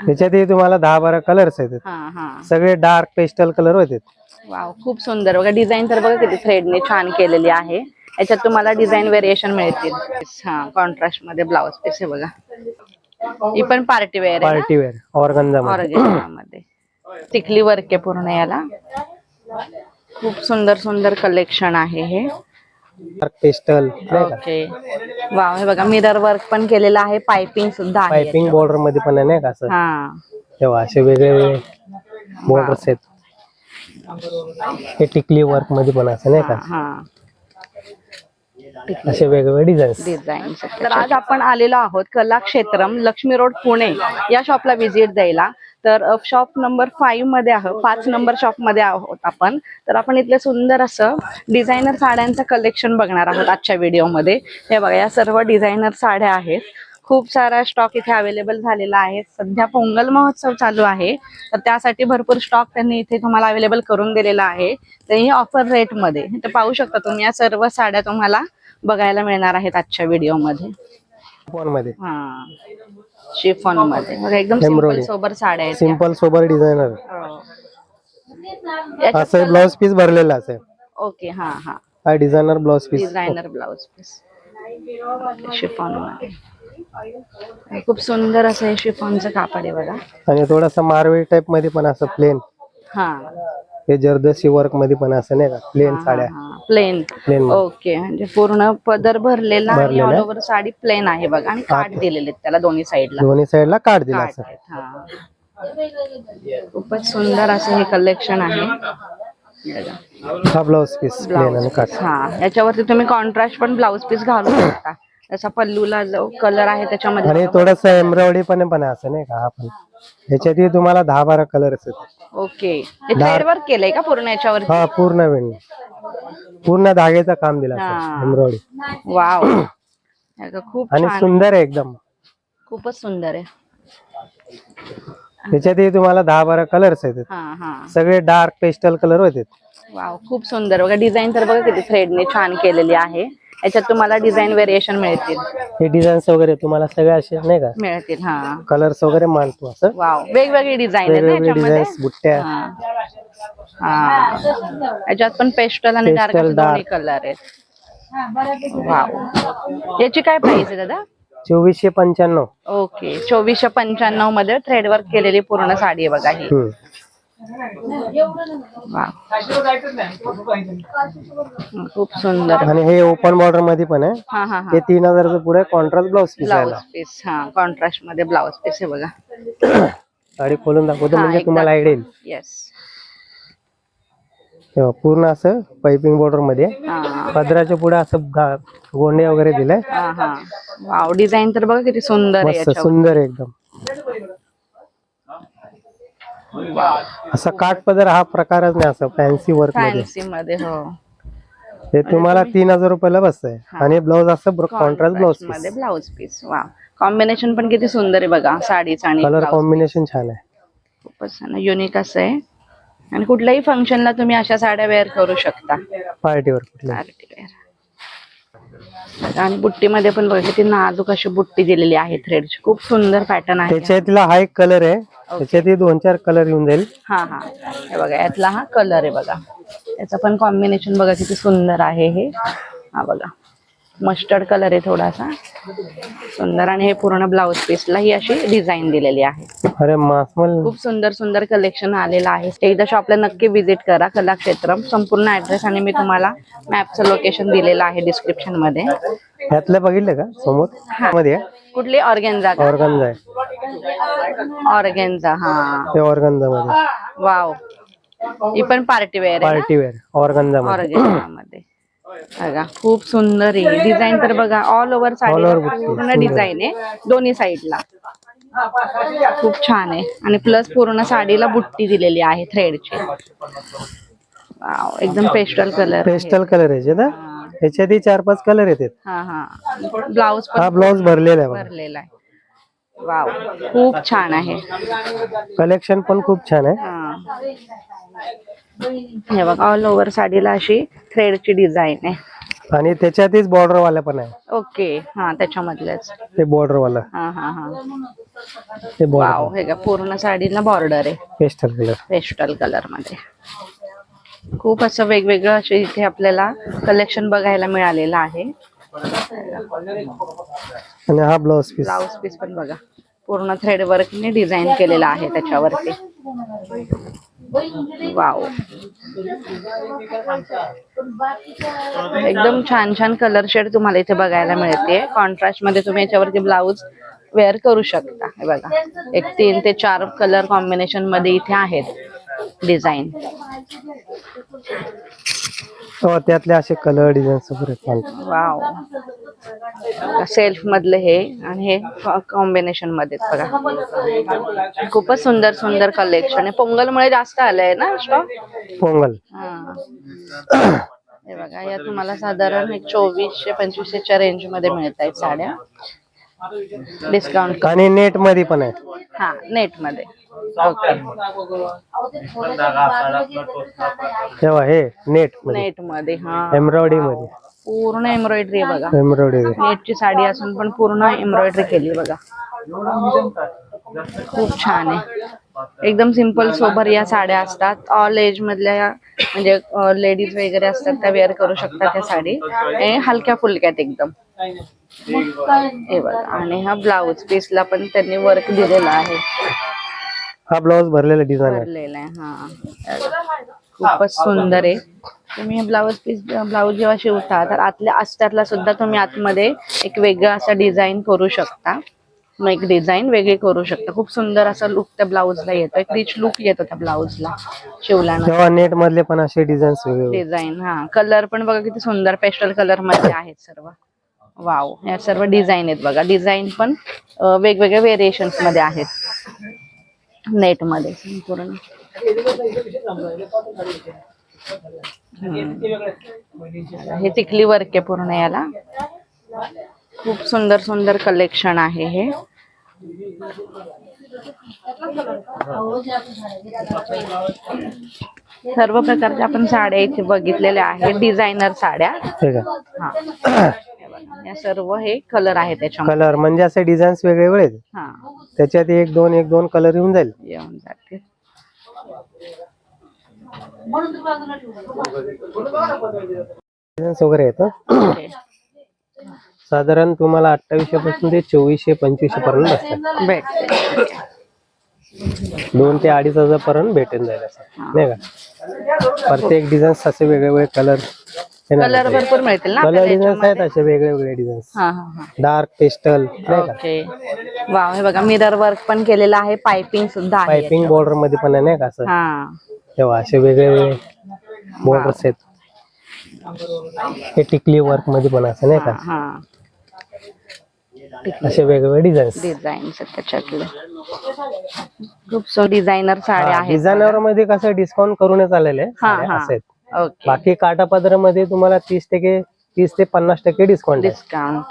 त्याच्यातही तुम्हाला दहा बारा कलर्स आहेत हा हा. सगळे डार्क पेस्टल कलर होते वाव खूप सुंदर. बघा डिझाईन तर बघा किती थ्रेडने छान केलेली आहे. याच्यात तुम्हाला डिझाईन व्हेरिएशन मिळतील. हा कॉन्ट्रास्टमध्ये ब्लाउज पीस आहे बघा. ही पण पार्टी वेअर आहे पार्टी वेअर ऑर्गन्झा मध्ये वर्क आहे पूर्ण याला. खूप सुंदर सुंदर कलेक्शन आहे हे. पेस्टल ओके वाव हे बघा मिरर वर्क पण केलेलं आहे. पायपिंग सुद्धा आहे पायपिंग बॉर्डरमध्ये पण आहे नाही का असं? हा. तेव्हा असे वेगळे वेगळे बॉर्डर्स आहेत. हे टिकली वर्कमध्ये पण असं नाही का? हा असे वेगवेगळे डिझाईन्स डिझाईन तर आज आपण आलेलो आहोत कलाक्षेत्रम लक्ष्मी रोड पुणे. या शॉपला व्हिजिट द्यायला. तर शॉप नंबर फाईव्हमध्ये आहोत पाच नंबर शॉपमध्ये आहोत आपण. तर आपण इथले सुंदर असं डिझायनर साड्यांचं कलेक्शन बघणार आहोत आजच्या व्हिडिओमध्ये हे बघा या सर्व डिझायनर साड्या आहेत. खूप सारा स्टॉक इथे अवेलेबल झालेला आहे. सध्या पोंगल महोत्सव चालू आहे. तर त्यासाठी भरपूर स्टॉक त्यांनी इथे तुम्हाला अवेलेबल करून दिलेला आहे. तेही ऑफर रेटमध्ये तर पाहू शकता तुम्ही या सर्व साड्या तुम्हाला बघायला मिळणार आहेत आजच्या व्हिडिओमध्ये फोनमध्ये हा. शिफॉनमध्ये एकदम सिंपल. सोबर साड्या आहेत त्या. Simple sober designer. हो. याच्यात असं ब्लाउज पीस भरलेला असेल ओके हा हा. हा designer blouse piece. Designer blouse piece. शिफॉनमध्ये खूप सुंदर असं हे शिफॉनचं कापड आहे बघा. आणि थोडासा मारवेळ टाइपमध्ये पण असं प्लेन हा. हे जरदोशी वर्कमध्ये पण असं नाही का? प्लेन साड्या. प्लेन. Plain okay. म्हणजे पूर्ण पदर भरलेला आणि भरलेला ऑल आहे. ओव्हर साडी प्लेन आहे बघा. आणि काठ दिलेले आहेत त्याला दोन्ही साईडला. दोन्ही साईडला काढ दिला काठ असं आहेत, हा. खूपच सुंदर असं हे कलेक्शन आहे. बघा. हा ब्लाउज पीस प्लेन आणि काठ. हा. याच्यावरती तुम्ही कॉन्ट्रास्ट पण ब्लाउज पीस घालू शकता. जसा पल्लूला जो कलर आहे त्याच्यामध्ये थोडस एम्ब्रॉयडरी पण पण आहे असं नाही का? हा पण. ह्याच्यातही तुम्हाला दहा बारा कलर आहेत. ओके. हे थ्रेड वर्क केलंय का पूर्ण याच्यावरती? हा पूर्ण वेळ पूर्ण धाग्याचं काम दिलं हा. एम्ब्रॉयडरी. वाव. खूप आणि छान. सुंदर आहे एकदम. खूपच सुंदर आहे. त्याच्यातही तुम्हाला दहा बारा कलर्स आहेत. हा हा. सगळे डार्क पेस्टल कलर होते. वाव खूप सुंदर. बघा डिझाईन तर बघा किती थ्रेडने छान केलेली आहे. याच्यात तुम्हाला डिझाईन व्हेरिएशन मिळतील. हे डिझाईन्स वगैरे तुम्हाला सगळे असे नाही का? मिळतील हा. कलर्स वगैरे मानतो असं. वाव वेगवेगळी डिझाईन आहे ना वेगवेगळे याच्यामध्ये? डिझाईन्स बुट्ट्या. हा. हा. याच्यात पण पेस्टल आणि डार्क Pastel, दोन्ही dark. कलर आहेत. वाव याची काय प्राइस आहे दादा? चोवीसशे पंच्याण्णव. ओके चोवीसशे पंच्याण्णवमध्ये थ्रेड वर्क केलेली पूर्ण साडी आहे बघा ही. हम्म. वाव. खूप सुंदर आणि हे ओपन बॉर्डरमध्ये पण आहे. हा हा हा. हे तीन हजारचं पुढे contrast blouse piece blouse piece हा कॉन्ट्रास्टमध्ये ब्लाउज पीस आहे बघा. साडी खोलून दाखवतो म्हणजे. तुम्हाला आयडिया येईल. येस तेव्हा पूर्ण असं पाइपिंग बॉर्डरमध्ये पदराच्या पुढे असं गोंडे वगैरे दिलाय. हा हा. डिझाईन तर बघा किती सुंदर सुंदर एकदम. असा काठ पदर हा प्रकारच नाही असं फॅन्सी वर्कमध्ये. फॅन्सी मध्ये हो. हे तुम्हाला तीन हजार रुपयाला बसतंय. आणि ब्लाउज असं कॉन्ट्रास्ट ब्लाउज Contrast मध्ये ब्लाउज पीस वा. कॉम्बिनेशन पण किती सुंदर आहे बघा साडीचा आणि कलर blouse. कॉम्बिनेशन छान आहे. खूपच छान युनिक असं आहे. आणि कुठल्याही फंक्शनला तुम्ही अशा साड्या वेअर करू शकता. पार्टीवर कुठल्या पार्टी वेअर आणि बुट्टीमध्ये पण बघा किती नाजूक अशी बुट्टी दिलेली आहे थ्रेडची खूप सुंदर पॅटर्न आहे. त्याच्यातला हा एक कलर आहे. त्याच्यात दोन चार कलर येऊन जाईल. हा हा. हे बघा यातला हा कलर आहे बघा. याचं पण कॉम्बिनेशन बघा किती सुंदर आहे हे. हा बघा. मस्टर्ड कलर आहे थोडासा. सुंदर आणि हे पूर्ण ब्लाउज पीसला ही अशी डिझाईन दिलेली आहे. अरे मासमल खूप सुंदर सुंदर कलेक्शन आलेलं आहे. एकदा शॉपला नक्की विजिट करा कलाक्षेत्रम संपूर्ण ऍड्रेस आणि मी तुम्हाला मॅपचं लोकेशन दिलेलं आहे डिस्क्रिप्शनमध्ये. ह्यातलं बघितलं का? समोर? मध्ये? कुठली? ऑर्गेन्झा ऑर्गन्झा आहे. ऑर्गेन्झा हा. ऑर्गन्झा मध्ये वाव ही पण पार्टी वेअर आहे पार्टी वेअर ऑर्गन्झा ऑर्गेन्झा मध्ये बघा खूप सुंदर आहे. डिझाईन तर बघा ऑल ओव्हर साडी पूर्ण. डिझाईन आहे. दोन्ही साईडला खूप छान आहे. आणि प्लस पूर्ण साडीला बुट्टी दिलेली आहे थ्रेडची वाव एकदम पेस्टल कलर पेस्टल कलर आहे ना? ह्याच्यातही चार पाच कलर येतात हा हा. हा ब्लाउज भरलेला आहे भरलेला आहे. वाव खूप छान आहे. कलेक्शन पण खूप छान आहे. हा बघा ऑल ओव्हर साडीला अशी थ्रेडची डिझाईन आहे. आणि त्याच्यातच बॉर्डर वाला पण आहे. ओके हा त्याच्यामधलेच. ते बॉर्डर वाला हा हा हा. ते वाव बॉर्डर हे का पूर्ण साडीला बॉर्डर आहे. पेस्टल कलर पेस्टल कलरमध्ये. खूप असं वेगवेगळं असे इथे आपल्याला कलेक्शन बघायला मिळालेलं आहे. आणि हा ब्लाउज पीस ब्लाउज पीस पण बघा. पूर्ण थ्रेड वर्कने डिझाईन केलेला आहे त्याच्यावरती. वाव. एकदम छान छान कलर शेड तुम्हाला इथे बघायला मिळते. कॉन्ट्रास्टमध्ये तुम्ही याच्यावरती ब्लाउज वेअर करू शकता. हे बघा. एक तीन ते चार कलर कॉम्बिनेशनमध्ये इथे आहेत डिझाईन हो त्यातले असे कलर डिझाईन. वाव. सेल्फ मधलं हे आणि हे कॉम्बिनेशनमध्ये बघा. खूपच सुंदर सुंदर कलेक्शन आहे. पोंगलमुळे जास्त आलंय ना स्टॉक पोंगल. हे. बघा या तुम्हाला साधारण एक चोवीसशे पंचवीसशेच्या रेंजमध्ये मिळत आहेत साड्या. डिस्काउंट आणि नेटमध्ये पण आहे हा नेटमध्ये तेव्हा हे नेटमध्ये नेटमध्ये हा. एम्ब्रॉयडरी मध्ये पूर्ण एम्ब्रॉयडरी आहे बघा. एम्ब्रॉयडरी नेटची साडी असून पण पूर्ण एम्ब्रॉयडरी केली बघा. खूप छान आहे. एकदम सिंपल सोबर या साड्या असतात. ऑल एज मधल्या म्हणजे लेडीज वगैरे असतात त्या वेअर करू शकतात त्या साडी. हलक्या फुलक्यात एकदम. हे बघा. आणि हा ब्लाऊज पीसला पण त्यांनी वर्क दिलेला आहे. हा ब्लाउज भरलेला डिझाईन भरलेला आहे हा. खूपच सुंदर आहे. तुम्ही हे ब्लाऊज पीस ब्लाऊज जेव्हा शिवता तर आतल्या अस्त्यातला सुद्धा तुम्ही आतमध्ये एक वेगळं असं डिझाईन करू शकता. मग एक डिझाईन वेगळी करू शकता. खूप सुंदर असा लुक त्या ब्लाऊजला येतो. एक रिच लुक येतो त्या ब्लाऊजला तेव्हा नेट मधले पण असे डिझाईन्स वेगळे डिझाईन हा. कलर पण बघा किती सुंदर पेस्टल कलरमध्ये आहेत सर्व. वाव या सर्व डिझाईन आहेत बघा. डिझाईन पण वेगवेगळ्या व्हेरिएशन्समध्ये आहेत. नेटमध्ये संपूर्ण. हे चिखली वर्क आहे पूर्ण याला. खूप सुंदर सुंदर कलेक्शन आहे हे. सर्व प्रकारच्या आपण साड्या इथे बघितलेल्या आहेत डिझायनर साड्या. हा. या सर्व हे कलर आहे त्याच्यामध्ये. कलर म्हणजे असे डिझाईन्स वेगळे वेगळे आहेत. हा. त्याच्यात एक दोन एक दोन कलर येऊन जाईल. येऊन वगैरे आहेत. ओके. साधारण तुम्हाला अठ्ठावीसशे पासून ते चोवीसशे पंचवीसशे पर्यंत बसतात भेटते दोन ते अडीच हजार पर्यंत भेटून जाईल असं. नाही का? प्रत्येक डिझाईन्स असे वेगळे वेगळे कलर कलर भरपूर मिळतील ना कलर डिझाईन्स? आहेत असे वेगळे वेगळे डिझाईन्स हा हा हा. डार्क पेस्टल नाही का? ओके वाव हे बघा मिरर वर्क पण केलेलं आहे पायपिंग सुद्धा आहे पायपिंग बॉर्डरमध्ये पण आहे नाही का असं? हा. तेव्हा असे वेगळे वेगळे बॉर्डर्स आहेत. हे टिकली वर्कमध्ये पण असं नाही का? हा असे वेगवेगळे डिझाईन्स डिझाईन त्याच्यातले. खूप सो डिझायनर साड्या आहेत. डिझायनरमध्ये कसं डिस्काउंट करूनच आलेले हा साड्या हा. असं आहेत ओके बाकी काटापदरमध्ये तुम्हाला तीस टक्के तीस ते पन्नास टक्के डिस्काउंट डिस्काउंट